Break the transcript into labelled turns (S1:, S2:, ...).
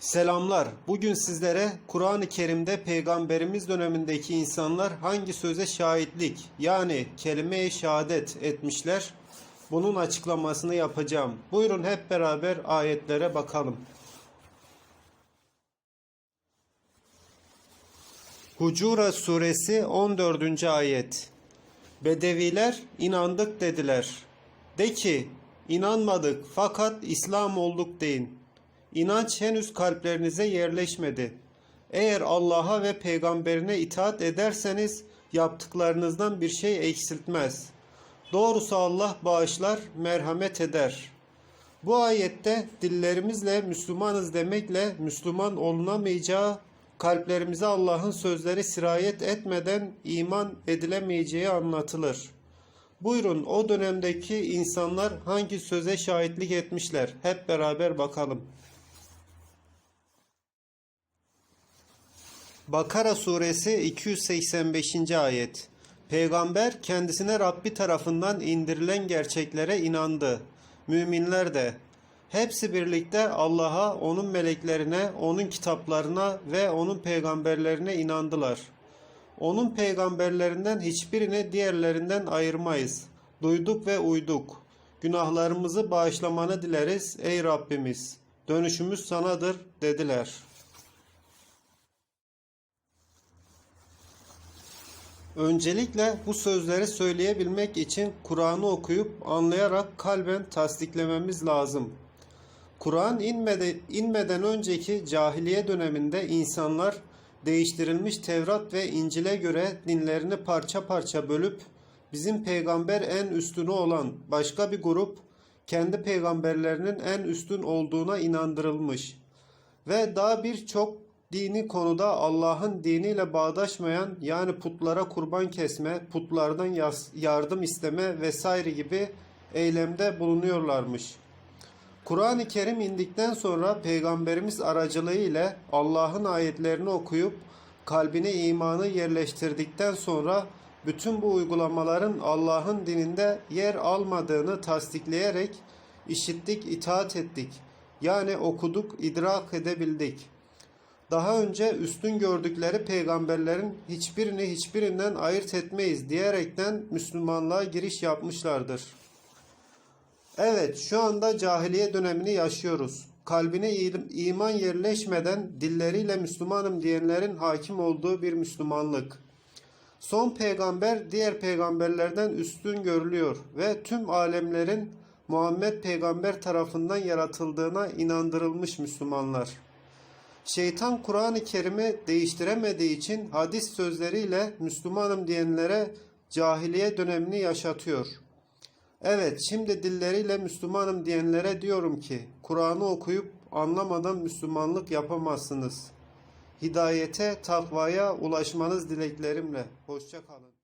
S1: Selamlar. Bugün sizlere Kur'an-ı Kerim'de peygamberimiz dönemindeki insanlar hangi söze şahitlik yani kelime-i şehadet etmişler? Bunun açıklamasını yapacağım. Buyurun hep beraber ayetlere bakalım. Hucura suresi 14. ayet. Bedeviler inandık dediler. De ki inanmadık fakat İslam olduk deyin. İnanç henüz kalplerinize yerleşmedi. Eğer Allah'a ve peygamberine itaat ederseniz yaptıklarınızdan bir şey eksiltmez. Doğrusu Allah bağışlar, merhamet eder. Bu ayette dillerimizle Müslümanız demekle Müslüman olunamayacağı, kalplerimize Allah'ın sözleri sirayet etmeden iman edilemeyeceği anlatılır. Buyurun o dönemdeki insanlar hangi söze şahitlik etmişler? Hep beraber bakalım. Bakara suresi 285. ayet. Peygamber kendisine Rabbi tarafından indirilen gerçeklere inandı. Müminler de hepsi birlikte Allah'a, onun meleklerine, onun kitaplarına ve onun peygamberlerine inandılar. Onun peygamberlerinden hiçbirini diğerlerinden ayırmayız. Duyduk ve uyduk. Günahlarımızı bağışlamanı dileriz ey Rabbimiz. Dönüşümüz sanadır dediler. Öncelikle bu sözleri söyleyebilmek için Kur'an'ı okuyup anlayarak kalben tasdiklememiz lazım. Kur'an inmede, inmeden önceki cahiliye döneminde insanlar değiştirilmiş Tevrat ve İncil'e göre dinlerini parça parça bölüp bizim peygamber en üstünü olan başka bir grup kendi peygamberlerinin en üstün olduğuna inandırılmış ve daha birçok dini konuda Allah'ın diniyle bağdaşmayan yani putlara kurban kesme, putlardan yardım isteme vesaire gibi eylemde bulunuyorlarmış. Kur'an-ı Kerim indikten sonra peygamberimiz aracılığı ile Allah'ın ayetlerini okuyup kalbine imanı yerleştirdikten sonra bütün bu uygulamaların Allah'ın dininde yer almadığını tasdikleyerek işittik, itaat ettik. Yani okuduk, idrak edebildik. Daha önce üstün gördükleri peygamberlerin hiçbirini hiçbirinden ayırt etmeyiz diyerekten Müslümanlığa giriş yapmışlardır. Evet, şu anda cahiliye dönemini yaşıyoruz. Kalbine iman yerleşmeden dilleriyle Müslümanım diyenlerin hakim olduğu bir Müslümanlık. Son peygamber diğer peygamberlerden üstün görülüyor ve tüm alemlerin Muhammed peygamber tarafından yaratıldığına inandırılmış Müslümanlar. Şeytan Kur'an-ı Kerim'i değiştiremediği için hadis sözleriyle Müslümanım diyenlere cahiliye dönemini yaşatıyor. Evet, şimdi dilleriyle Müslümanım diyenlere diyorum ki, Kur'an'ı okuyup anlamadan Müslümanlık yapamazsınız. Hidayete, takvaya ulaşmanız dileklerimle. Hoşça kalın.